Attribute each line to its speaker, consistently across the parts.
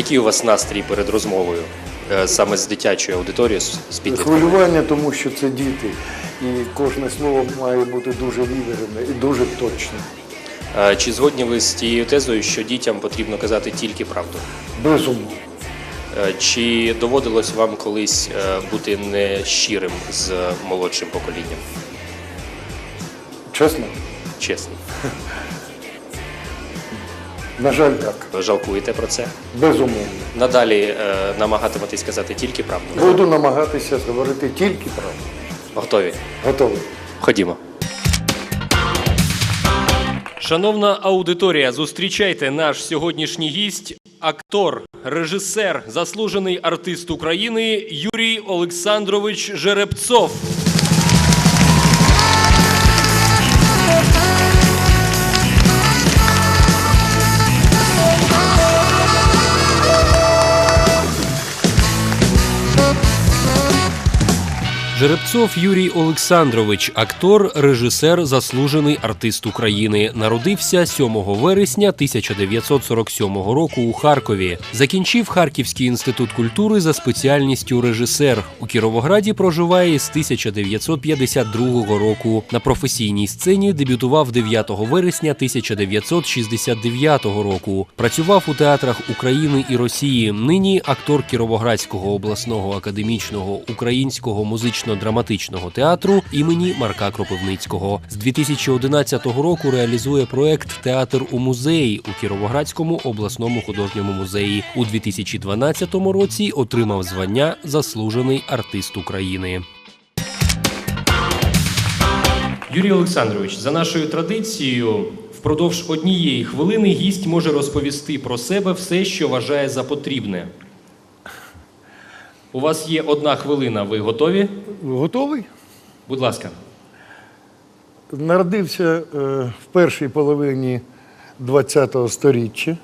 Speaker 1: Який у вас настрій перед розмовою е, саме з дитячою аудиторією, з підлітками?
Speaker 2: Хвилювання, тому що це діти. І кожне слово має бути дуже вивірене і дуже точне.
Speaker 1: Чи згодні ви з тією тезою, що дітям потрібно казати тільки правду?
Speaker 2: Безумовно.
Speaker 1: Е, Чи доводилось вам колись е, бути нещирим з молодшим поколінням?
Speaker 2: Чесно?
Speaker 1: Чесно,
Speaker 2: На жаль, так.
Speaker 1: ви жалкуєте про це?
Speaker 2: Безумовно.
Speaker 1: Надалі е, намагатиметесь казати тільки правду.
Speaker 2: Буду намагатися говорити тільки правду.
Speaker 1: Готові?
Speaker 2: Готовий.
Speaker 1: Ходімо. Шановна аудиторія, зустрічайте наш сьогоднішній гість, актор, режисер, заслужений артист України Юрій Олександрович Жеребцов. Жеребцов Юрій Олександрович, актор, режисер, заслужений артист України. Народився 7 вересня 1947 року у Харкові. Закінчив Харківський інститут культури за спеціальністю режисер. У Кіровограді проживає з 1952 року. На професійній сцені дебютував 9 вересня 1969 року. Працював у театрах України і Росії. Нині актор Кіровоградського обласного академічного українського музично-драматичного театру імені Марка Кропивницького. З 2011 року реалізує проект Театр у музеї у Кіровоградському обласному художньому музеї. У 2012 році отримав звання Заслужений артист України. Юрій Олександрович, за нашою традицією, впродовж однієї хвилини гість може розповісти про себе все, що вважає за потрібне. У вас є одна хвилина. Ви готові?
Speaker 2: Готовий?
Speaker 1: Будь ласка.
Speaker 2: Народився е, в першій половині ХХ століття.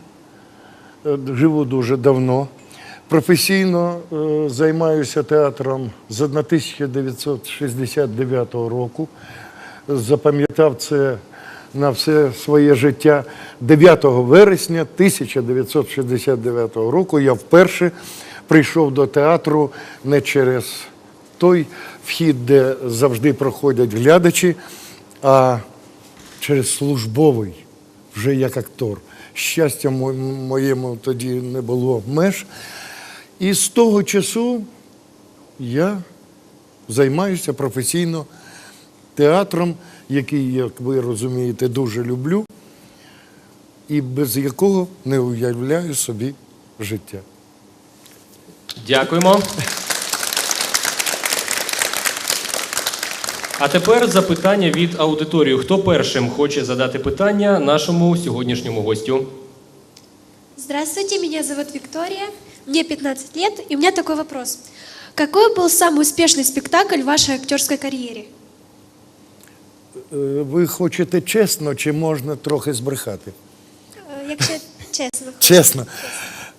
Speaker 2: Е, Живу дуже давно. Професійно е, займаюся театром з 1969 року. Запам'ятав це на все своє життя. 9 вересня 1969 року я вперше прийшов до театру не через той вхід, де завжди проходять глядачі, а через службовий, вже як актор. Щастя моєму тоді не було меж. І з того часу я займаюся професійно театром, який, як ви розумієте, дуже люблю, і без якого не уявляю собі життя.
Speaker 1: Дякуємо. А тепер запитання від аудиторії. Хто першим хоче задати питання нашому сьогоднішньому гостю?
Speaker 3: Здравствуйте, меня зовут Виктория, мне 15 лет, и у меня такой вопрос. Какой был самый успешный спектакль в вашей актерской карьере?
Speaker 2: Е, Ви хочете чесно, чи можна трохи збрехати?
Speaker 3: Э, Якщо чесно.
Speaker 2: Чесно.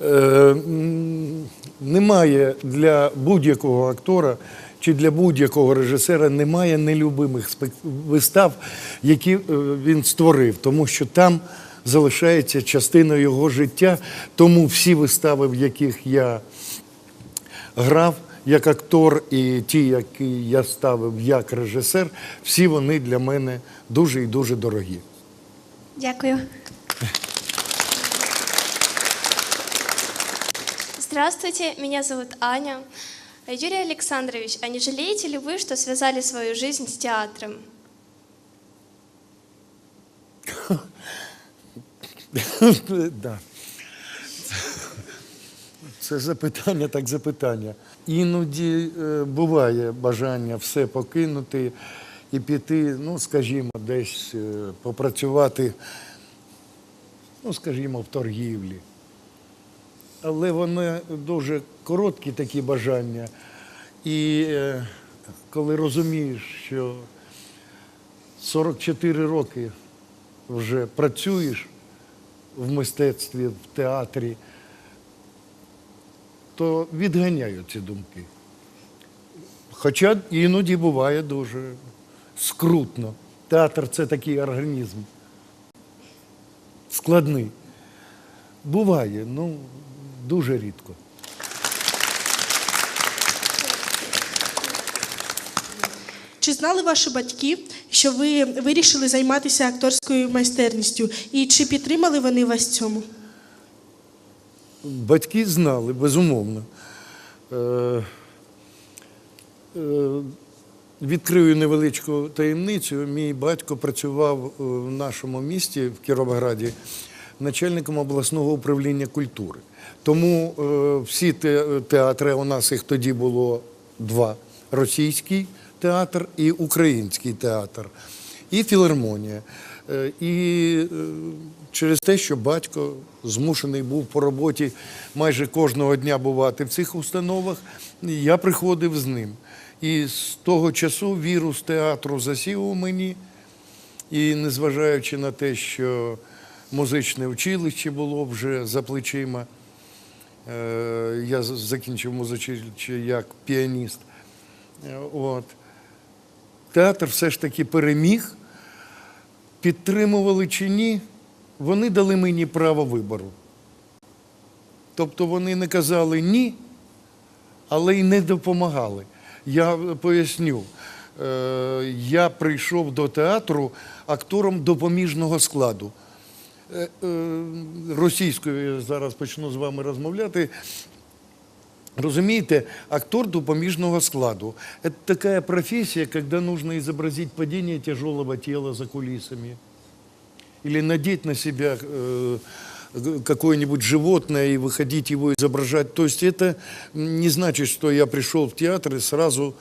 Speaker 2: Е, немає для будь-якого актора чи для будь-якого режисера немає нелюбимих вистав, які е, він створив, тому що там залишається частиною його життя. Тому всі вистави, в яких я грав як актор, і ті, які я ставив як режисер, всі вони для мене дуже і дуже дорогі.
Speaker 3: Дякую.
Speaker 4: Здравствуйте, меня зовут Аня. Юрий Александрович, а не жалеете ли вы, что связали свою жизнь с театром?
Speaker 2: Да. Це запитання, так запитання. Іноді е, буває бажання все покинути і піти, ну, скажімо, десь е, попрацювати, ну, скажімо, в торгівлі. Але вони дуже короткі такі бажання. І е, коли розумієш, що 44 роки вже працюєш в мистецтві, в театрі, то відганяю ці думки. Хоча іноді буває дуже скрутно. Театр це такий організм. Складний. Буває, ну, дуже рідко.
Speaker 5: Чи знали ваші батьки, що ви вирішили займатися акторською майстерністю? І чи підтримали вони вас в цьому?
Speaker 2: Батьки знали, безумовно. Е, е, Відкрию невеличку таємницю. Мій батько працював в нашому місті, в Кіровограді, начальником обласного управління культури. Тому е, всі те- театри, у нас їх тоді було два: російський театр і український театр, і філармонія. Е, І е, через те, що батько змушений був по роботі майже кожного дня бувати в цих установах, я приходив з ним. І з того часу вірус театру засів у мені. І незважаючи на те, що музичне училище було вже за плечима, е, я закінчив музичне як піаніст. Е, От. Театр все ж таки переміг, підтримували чи ні, вони дали мені право вибору. Тобто вони не казали ні, але й не допомагали. Я поясню. Е, Я прийшов до театру актором допоміжного складу. Е, е, Російською я зараз почну з вами розмовляти. Розумієте, актор допоміжного складу. Это такая профессия, когда нужно изобразить падение тяжелого тела за кулисами. Или надеть на себя э, какое-нибудь животное и выходить его изображать. То есть это не значит, что я пришел в театр и сразу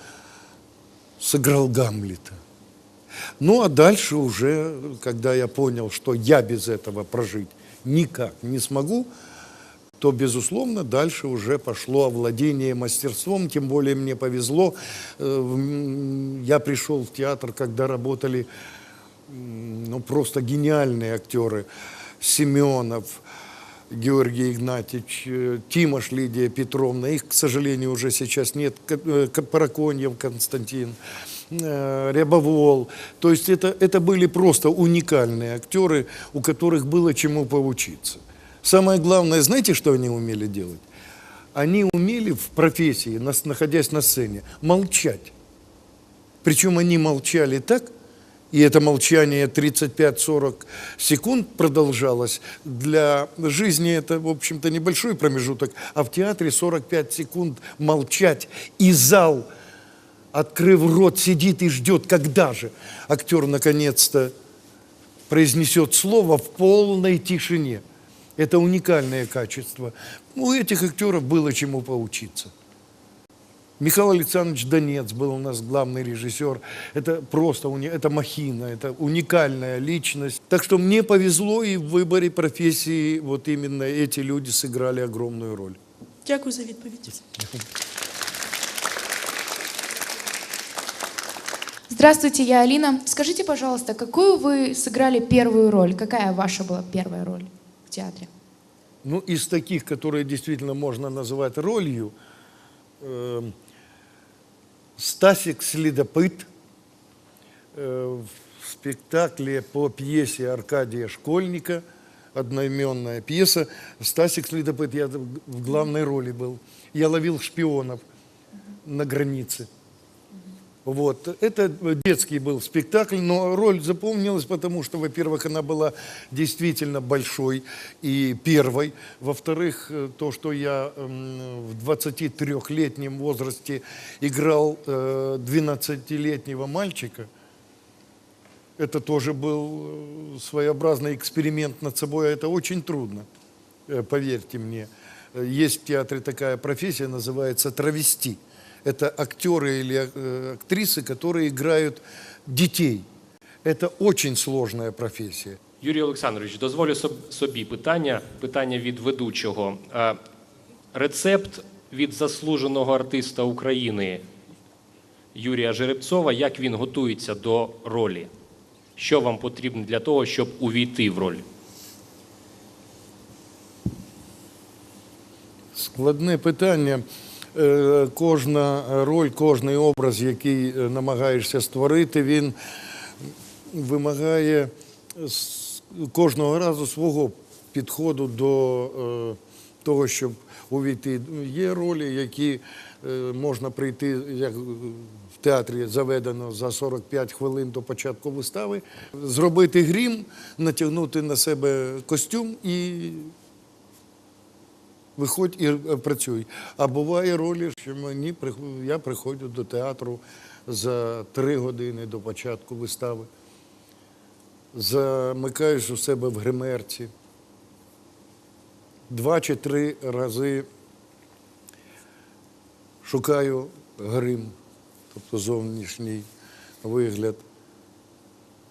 Speaker 2: сыграл Гамлета. Ну а дальше уже, когда я понял, что я без этого прожить никак не смогу, то, безусловно, дальше уже пошло овладение мастерством, тем более мне повезло. Э, Я пришел в театр, когда работали ну, просто гениальные актеры. Семенов, Георгий Игнатьевич, э, Тимош Лидия Петровна. Их, к сожалению, уже сейчас нет. Э, Параконьев Константин, э, Рябовол. То есть это, это были просто уникальные актеры, у которых было чему поучиться. Самое главное, знаете, что они умели делать? Они умели в профессии, находясь на сцене, молчать. Причем они молчали так, и это молчание 35-40 секунд продолжалось. Для жизни это, в общем-то, небольшой промежуток, а в театре 45 секунд молчать, и зал, открыв рот, сидит и ждет, когда же актер наконец-то произнесет слово в полной тишине. Это уникальное качество. У этих актеров было чему поучиться. Михаил Александрович Донец был у нас главный режиссер. Это просто это махина, это уникальная личность. Так что мне повезло, и в выборе профессии вот именно эти люди сыграли огромную роль.
Speaker 5: Дякую за відповідь.
Speaker 6: Здравствуйте, я Алина. Скажите, пожалуйста, какую вы сыграли первую роль? Какая ваша была первая роль в театре?
Speaker 2: Ну, из таких, которые действительно можно называть ролью, эм, Стасик Следопыт э, в спектакле по пьесе Аркадия Школьника, одноименная пьеса. Стасик Следопыт, я в главной роли был. Я ловил шпионов на границе. Вот. Это детский был спектакль, но роль запомнилась, потому что, во-первых, она была действительно большой и первой. Во-вторых, э, то, что я в 23-летнем возрасте играл э, 12-летнего мальчика, это тоже был э, своеобразный эксперимент над собой, а это очень трудно, э, поверьте мне. Э, Есть в театре такая профессия, называется травести. Это актеры или э, актрисы, которые играют детей. Это очень сложная профессия.
Speaker 1: Юрій Олександрович, дозволю соб- собі питання, питання від ведучого. А, Рецепт від заслуженого артиста України Юрія Жеребцова, як він готується до ролі? Що вам потрібно для того, щоб увійти в роль?
Speaker 2: Складне питання. Е, Кожна роль, кожний образ, який е, намагаєшся створити, він вимагає кожного разу свого підходу до е, того, щоб увійти. Є ролі, які можна прийти, як в театрі заведено за 45 хвилин до початку вистави, зробити грім, натягнути на себе костюм і виходь і е, працюй. А буває ролі, що мені я приходжу до театру за три години до початку вистави. Замикаєш у себе в гримерці. Два чи три рази шукаю грим, тобто зовнішній вигляд.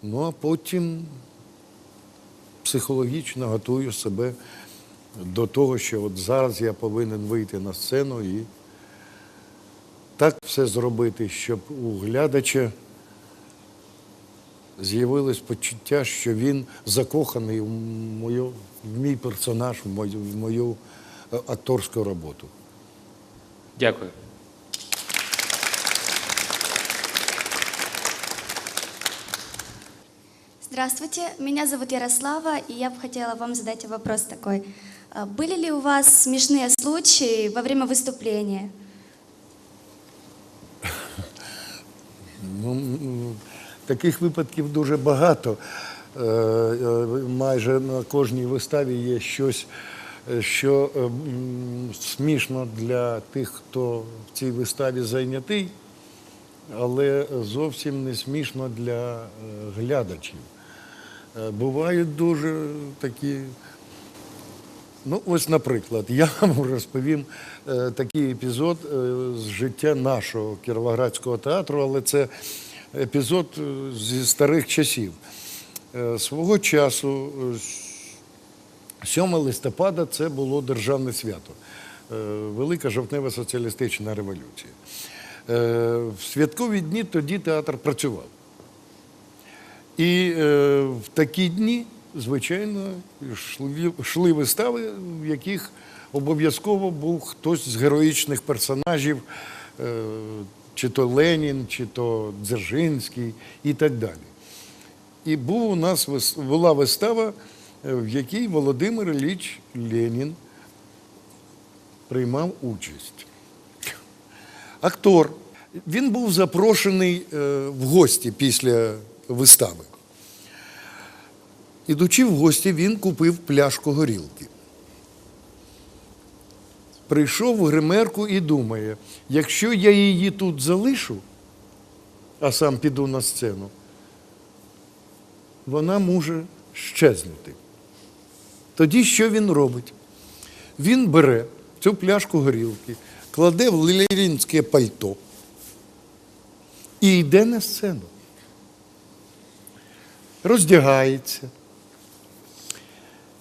Speaker 2: Ну а потім психологічно готую себе до того, що от зараз я повинен вийти на сцену і так все зробити, щоб у глядача з'явилось почуття, що він закоханий в мою, в мій персонаж, в мою, в мою е, акторську роботу.
Speaker 1: Дякую.
Speaker 7: Здравствуйте, меня зовут Ярослава, и я бы хотела вам задать вопрос такой. А Были ли у вас смешные случаи во время выступления?
Speaker 2: Ну, м, таких випадків дуже багато. Е, е, Майже на кожній виставі є щось, е, що е, м, смішно для тих, хто в цій виставі зайнятий, але зовсім не смішно для е, глядачів. Е, Бувають дуже такі Ну, ось, наприклад, я вам розповім е, такий епізод е, з життя нашого Кіровоградського театру, але це епізод е, зі старих часів. Е, свого часу, е, 7 листопада, це було державне свято, е, Велика жовтнева соціалістична революція. Е, в святкові дні тоді театр працював. І е, в такі дні, звичайно, йшли, вистави, в яких обов'язково був хтось з героїчних персонажів, е, чи то Ленін, чи то Дзержинський і так далі. І був у нас була вистава, е, в якій Володимир Ілліч Ленін приймав участь. Актор. Він був запрошений е, в гості після вистави. Ідучи в гості, він купив пляшку горілки. Прийшов в гримерку і думає, якщо я її тут залишу, а сам піду на сцену, вона може щезнути. Тоді що він робить? Він бере цю пляшку горілки, кладе в лілірінське пальто і йде на сцену. Роздягається.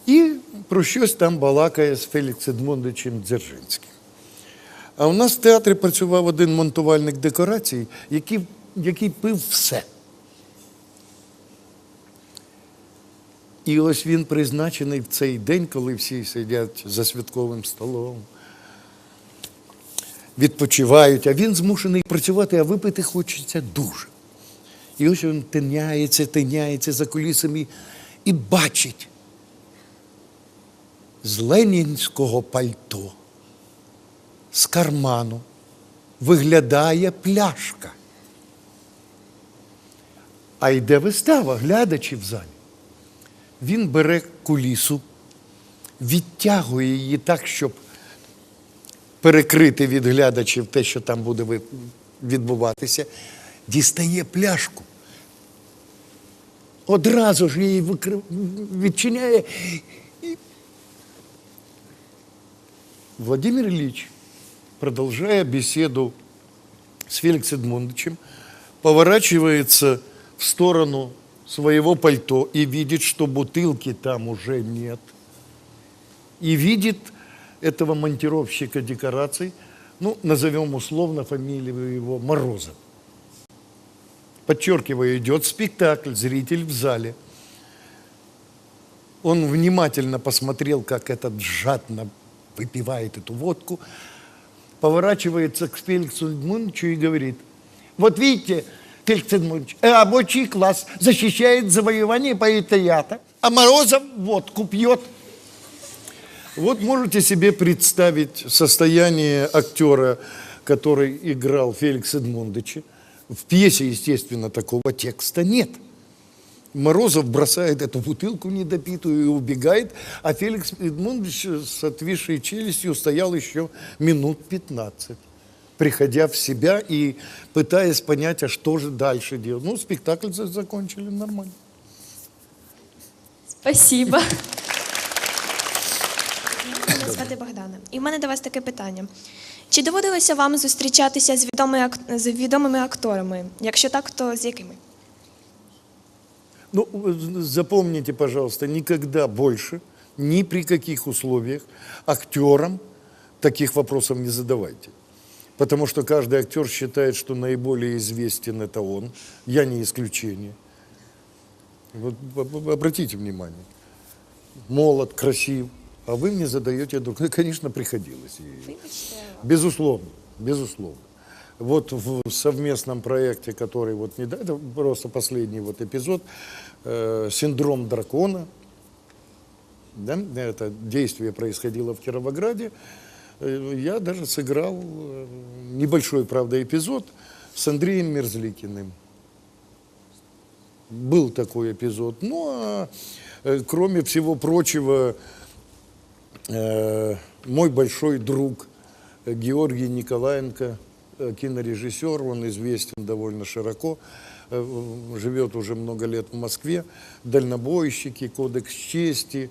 Speaker 2: І про щось там балакає з Фелікс Едмондовичем Дзержинським. А у нас в театрі працював один монтувальник декорацій, який, який пив все. І ось він призначений в цей день, коли всі сидять за святковим столом, відпочивають, а він змушений працювати, а випити хочеться дуже. І ось він тиняється, тиняється за кулісами і бачить з ленінського пальто, з карману виглядає пляшка. А йде вистава, глядачі в залі. Він бере кулісу, відтягує її так, щоб перекрити від глядачів те, що там буде відбуватися, дістає пляшку. Одразу ж її відчиняє. Владимир Ильич, продолжая беседу с Феликсом Эдмундовичем, поворачивается в сторону своего пальто и видит, что бутылки там уже нет. И видит этого монтировщика декораций, ну, назовем условно фамилию его Морозов. Подчеркиваю, идет спектакль, зритель в зале. Он внимательно посмотрел, как этот жадно выпивает эту водку, поворачивается к Феликсу Эдмундовичу и говорит, вот видите, Феликс Эдмундович, рабочий класс защищает завоевание поэтаята, а Морозов водку пьет. Вот можете себе представить состояние актера, который играл Феликса Эдмундовича. В пьесе, естественно, такого текста нет. Морозов бросает эту бутылку недопитую и убегает, а Феликс Эдмундович с отвисшей челюстью стоял еще минут 15, приходя в себя и пытаясь понять, а что же дальше делать. Ну, спектакль за- закончили нормально.
Speaker 8: Спасибо.
Speaker 9: Мене звати Богдана. І в мене до вас таке питання. Чи доводилося вам зустрічатися з відомими, ак- з відомими акторами? Якщо так, то з якими?
Speaker 2: Ну, запомните, пожалуйста, никогда больше, ни при каких условиях актерам таких вопросов не задавайте. Потому что каждый актер считает, что наиболее известен это он. Я не исключение. Вот об- об- обратите внимание. Молод, красив. А вы мне задаете друг. Ну, конечно, приходилось. Безусловно, безусловно. Вот в совместном проекте, который вот не да, это просто последний вот эпизод, э, синдром дракона, да, это действие происходило в Кировограде, Э, я даже сыграл э, небольшой, правда, эпизод с Андреем Мерзликиным. Был такой эпизод. Ну, а э, кроме всего прочего, мой большой друг Георгий Николаенко, кинорежиссер, он известен довольно широко, э, живет уже много лет в Москве, дальнобойщики, кодекс чести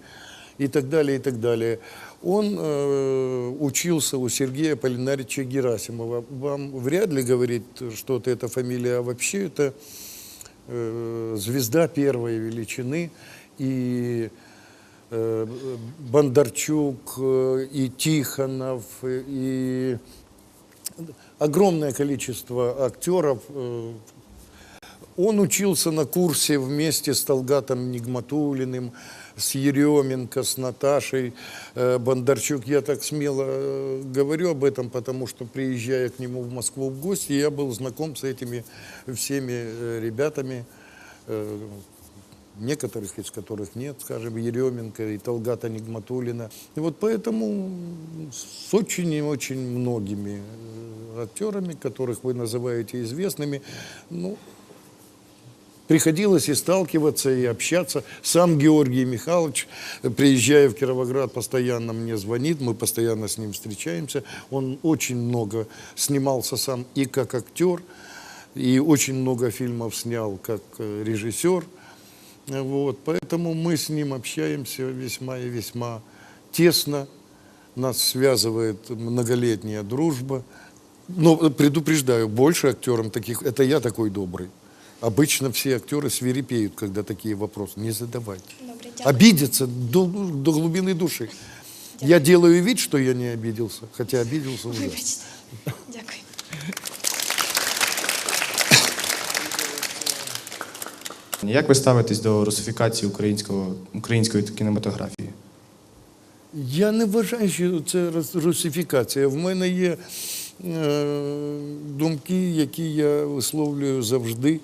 Speaker 2: и так далее, и так далее. Он э, учился у Сергея Полинарича Герасимова. Вам вряд ли говорит что-то эта фамилия, а вообще это э, звезда первой величины. И э, Бондарчук, э, и Тихонов, э, и огромное количество актеров. э, Он учился на курсе вместе с Талгатом Нигматулиным, с Еременко, с Наташей э, Бондарчук. Я так смело э, говорю об этом, потому что, приезжая к нему в Москву в гости, я был знаком с этими всеми э, ребятами, э, некоторых из которых нет, скажем, Еременко и Талгата Нигматулина. И вот поэтому с очень и очень многими э, актерами, которых вы называете известными, ну, приходилось и сталкиваться, и общаться. Сам Георгий Михайлович, приезжая в Кировоград, постоянно мне звонит, мы постоянно с ним встречаемся. Он очень много снимался сам и как актер, и очень много фильмов снял как э, режиссер. Э, Вот, поэтому мы с ним общаемся весьма и весьма тесно. Нас связывает многолетняя дружба. Но э, предупреждаю, больше актерам таких, это я такой добрый. Обычно все актеры свирепеют, когда такие вопросы. Не задавайте.
Speaker 9: Добре, дякую.
Speaker 2: Обидятся до, до глубины души. Я делаю вид, что я не обиделся, хотя обиделся уже.
Speaker 9: Вибачте.
Speaker 10: Як ви ставитесь до русифікації українського, української кінематографії?
Speaker 2: Я не вважаю, що це русифікація. В мене є е, думки, які я висловлюю завжди.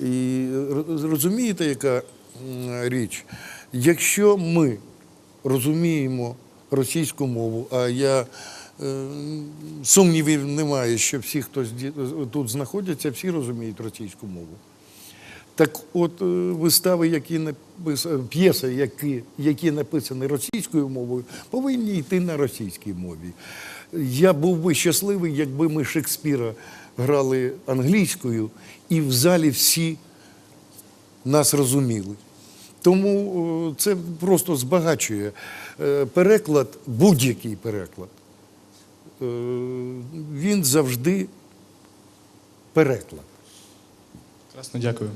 Speaker 2: І розумієте, яка річ? Якщо ми розуміємо російську мову, а я е, сумнівів немає, що всі, хто тут знаходяться, всі розуміють російську мову. Так от е, вистави, які напис... е, п'єси, які, які написані російською мовою, повинні йти на російській мові. Я був би щасливий, якби ми Шекспіра грали англійською, і в залі всі нас розуміли. Тому е, це просто збагачує. Переклад, будь-який переклад, він завжди переклад.
Speaker 10: Красно, дякую.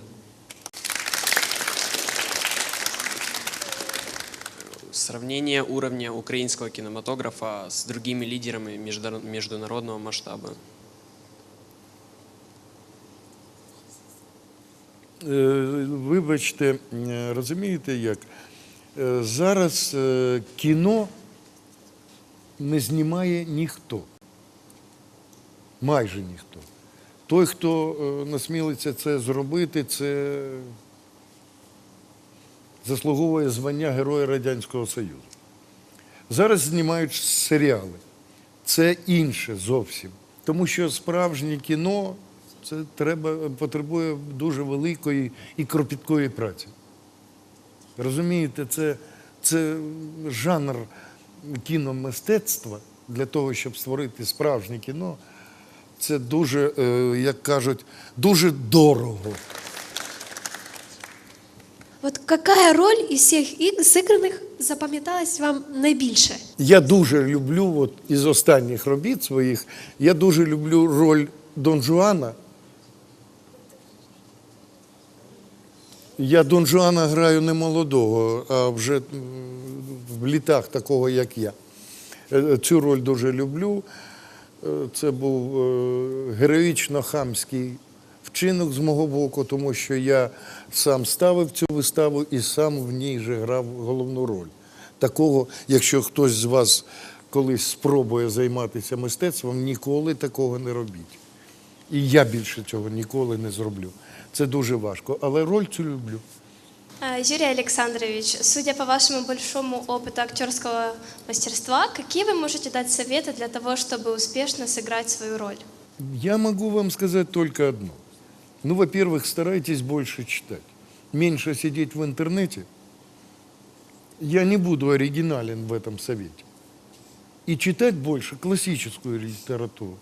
Speaker 11: Сравнение уровня украинского кинематографа с другими лидерами междуна- международного масштаба.
Speaker 2: Е, Вибачте, е, розумієте як? Е, Зараз кіно не знімає ніхто. Майже ніхто. Той, хто насмілиться це зробити, це заслуговує звання Героя Радянського Союзу. Зараз знімають серіали. Це інше зовсім. Тому що справжнє кіно це треба, потребує дуже великої і кропіткої праці. Розумієте, це, це жанр кіномистецтва для того, щоб створити справжнє кіно. Це дуже, е, як кажуть, дуже дорого.
Speaker 3: Вот какая роль из всех иг- запам'яталась вам найбільше?
Speaker 2: Я дуже люблю, от із останніх робіт своїх, я дуже люблю роль Дон Жуана. Я Дон Жуана граю не молодого, а вже в літах такого, як я. Е, Цю роль дуже люблю. Е, Це був е, героїчно-хамський вчинок з мого боку, тому що я сам ставив цю виставу і сам в ній же грав головну роль. Такого, якщо хтось з вас колись спробує займатися мистецтвом, ніколи такого не робіть. І я більше цього ніколи не зроблю. Це дуже важко, але роль цю люблю.
Speaker 4: Э, Юрий Александрович, судя по вашему большому опыту актерского мастерства, какие вы можете дать советы для того, чтобы успешно сыграть свою роль?
Speaker 2: Я могу вам сказать только одно. Ну, во-первых, старайтесь больше читать. Меньше сидеть в интернете. Я не буду оригинален в этом совете. И читать больше классическую литературу.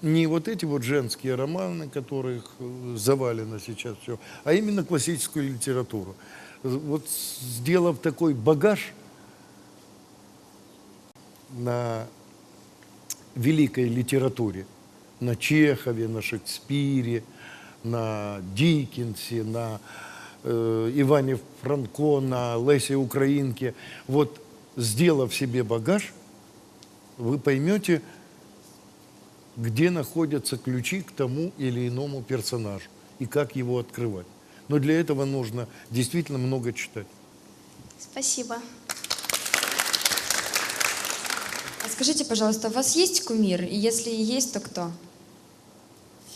Speaker 2: Не вот эти вот женские романы, которых э, завалено сейчас все, а именно классическую литературу. Вот сделав такой багаж на великой литературе, на Чехове, на Шекспире, на Диккенсе, на э, Иване Франко, на Лесе Украинке. Вот сделав себе багаж, вы поймете, где находятся ключи к тому или иному персонажу и как его открывать. Но для этого нужно действительно много читать.
Speaker 4: Спасибо.
Speaker 8: А скажите, пожалуйста, у вас есть кумир? И если есть, то кто?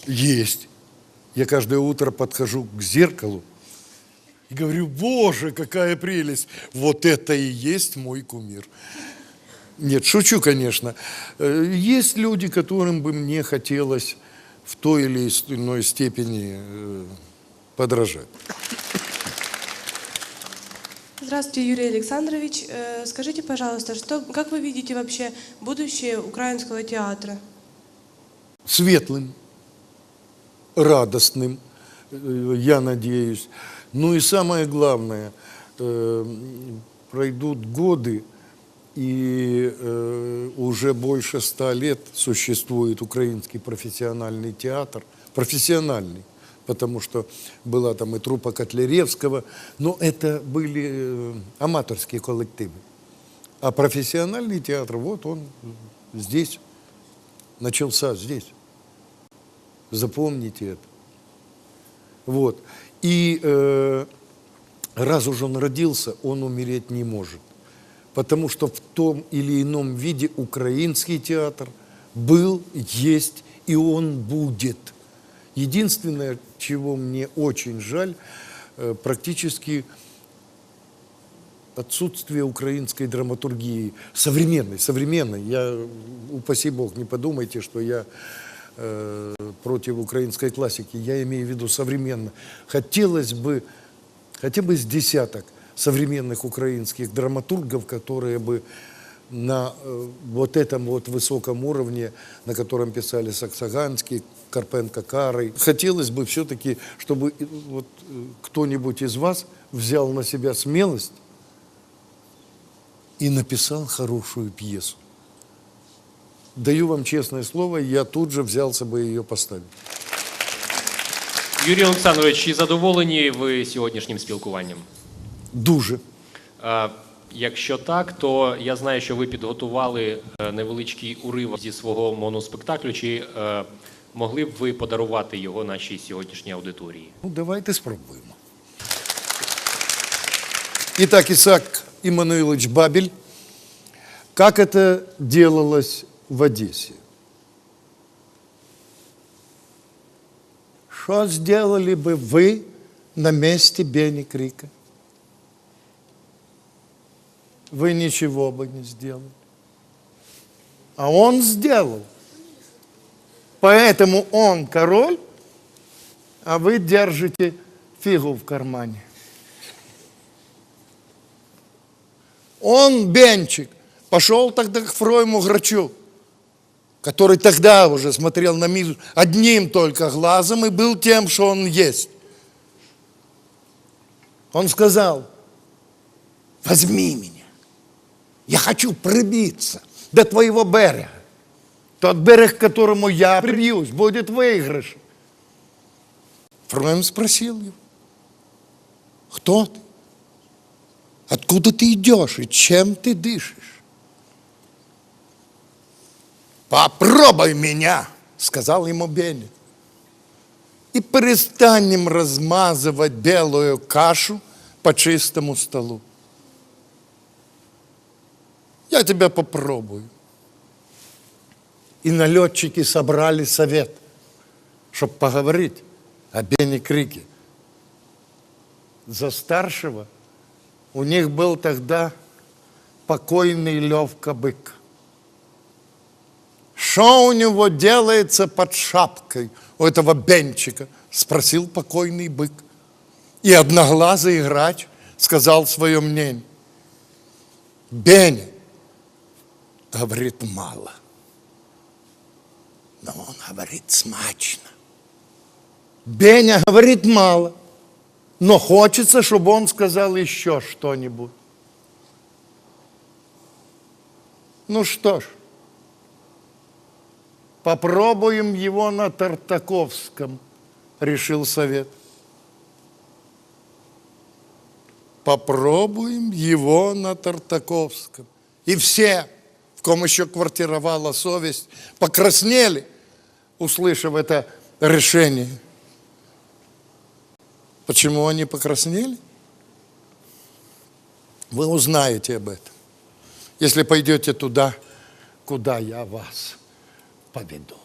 Speaker 2: Есть. Я каждое утро подхожу к зеркалу и говорю, боже, какая прелесть, вот это и есть мой кумир. Нет, шучу, конечно. Э, Есть люди, которым бы мне хотелось в той или иной степени э, подражать.
Speaker 5: Здравствуйте, Юрий Александрович. Э, Скажите, пожалуйста, что, как вы видите вообще будущее украинского театра?
Speaker 2: светлым, радостным, э, я надеюсь. Ну и самое главное, э, пройдут годы, и э, уже больше ста лет существует украинский профессиональный театр, профессиональный, потому что была там и труппа Котляревского, но это были аматорские коллективы. А профессиональный театр, вот он здесь начался здесь. Запомните это. Вот. И э, раз уж он родился, он умереть не может. Потому что в том или ином виде украинский театр был, есть и он будет. Единственное, чего мне очень жаль, э, практически отсутствие украинской драматургии, современной, современной. Я, упаси бог, не подумайте, что я э, против украинской классики. Я имею в виду современно. Хотелось бы хотя бы с десяток современных украинских драматургов, которые бы на э, вот этом вот высоком уровне, на котором писали Саксаганский, Карпенко, Карый. Хотелось бы все-таки, чтобы вот э, кто-нибудь из вас взял на себя смелость и написал хорошую пьесу. Даю вам честное слово, я тут же взялся бы ее поставить.
Speaker 1: Юрій Олександрович, чи задоволені ви сьогоднішнім спілкуванням?
Speaker 2: Дуже.
Speaker 1: А, Якщо так, то я знаю, що ви підготували е, невеличкий уривок зі свого моноспектаклю. Чи е, могли б ви подарувати його нашій сьогоднішній аудиторії?
Speaker 2: Ну, давайте спробуємо. Итак, Исаак Иммануилович Бабель. Как это делалось в Одессе? Что сделали бы вы на месте Бенни Крика? вы ничего бы не сделали. А он сделал. Поэтому он король, а вы держите фигу в кармане. Он, Бенчик, пошел тогда к Фройму Грачу, который тогда уже смотрел на мир одним только глазом и был тем, что он есть. Он сказал, возьми меня, я хочу прибиться до твоего берега. Тот берег, к которому я прибьюсь, будет выигрыш. Фройм спросил его, кто ты? Откуда ты идешь и чем ты дышишь? Попробуй меня, сказал ему Бенни. И перестанем размазывать белую кашу по чистому столу. Я тебя попробую. И налетчики собрали совет, чтобы поговорить о Бене Крике. За старшего у них был тогда покойный Левка Бык. Что у него делается под шапкой у этого Бенчика? Спросил покойный бык. И одноглазый грач сказал свое мнение. Беня, говорит, мало. Но он говорит смачно. Беня говорит мало. Но хочется, чтобы он сказал еще что-нибудь. Ну что ж, попробуем его на Тартаковском, решил совет. Попробуем его на Тартаковском. И все, в ком еще квартировала совесть, покраснели, услышав это решение. Почему они покраснели? Вы узнаете об этом, если пойдете туда, куда я вас поведу.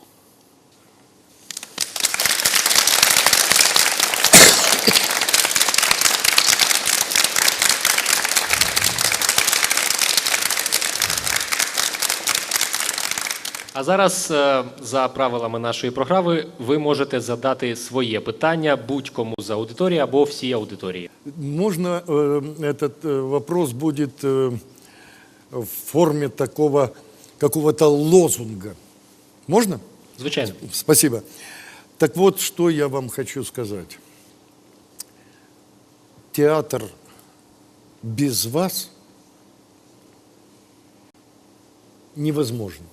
Speaker 1: А зараз, е, за правилами нашої програми, ви можете задати своє питання будь-кому з аудиторії або всій аудиторії.
Speaker 2: Можно э, этот э, вопрос будет э, в форме такого какого-то лозунга? Можно?
Speaker 1: Звичайно.
Speaker 2: Спасибо. Так вот, что я вам хочу сказать. Театр без вас невозможен.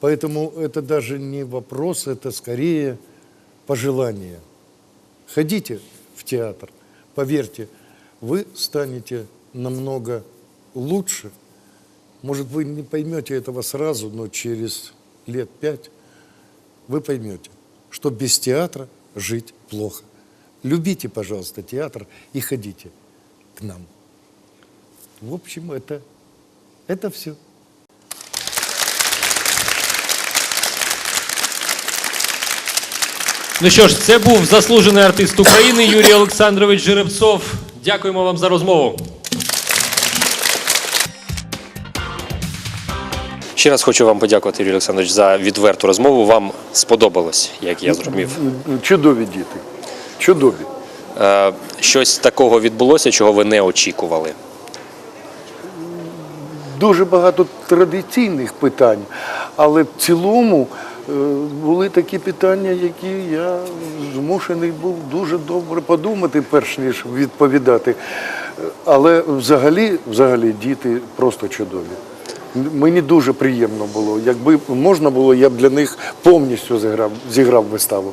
Speaker 2: Поэтому это даже не вопрос, это скорее пожелание. Ходите в театр, поверьте, вы станете намного лучше. Может, вы не поймете этого сразу, но через лет пять вы поймете, что без театра жить плохо. Любите, пожалуйста, театр и ходите к нам. В общем, это, это все.
Speaker 1: Ну що ж, це був заслужений артист України Юрій Олександрович Жеребцов. Дякуємо вам за розмову. Ще раз хочу вам подякувати, Юрій Олександрович, за відверту розмову. Вам сподобалось, як я зрозумів.
Speaker 2: Чудові діти. Чудові.
Speaker 1: Е, щось такого відбулося, чого ви не очікували.
Speaker 2: Дуже багато традиційних питань, але в цілому е, були такі питання, які я змушений був дуже добре подумати, перш ніж відповідати. Е, Але взагалі, взагалі діти просто чудові. Мені дуже приємно було. Якби можна було, я б для них повністю зіграв, зіграв виставу.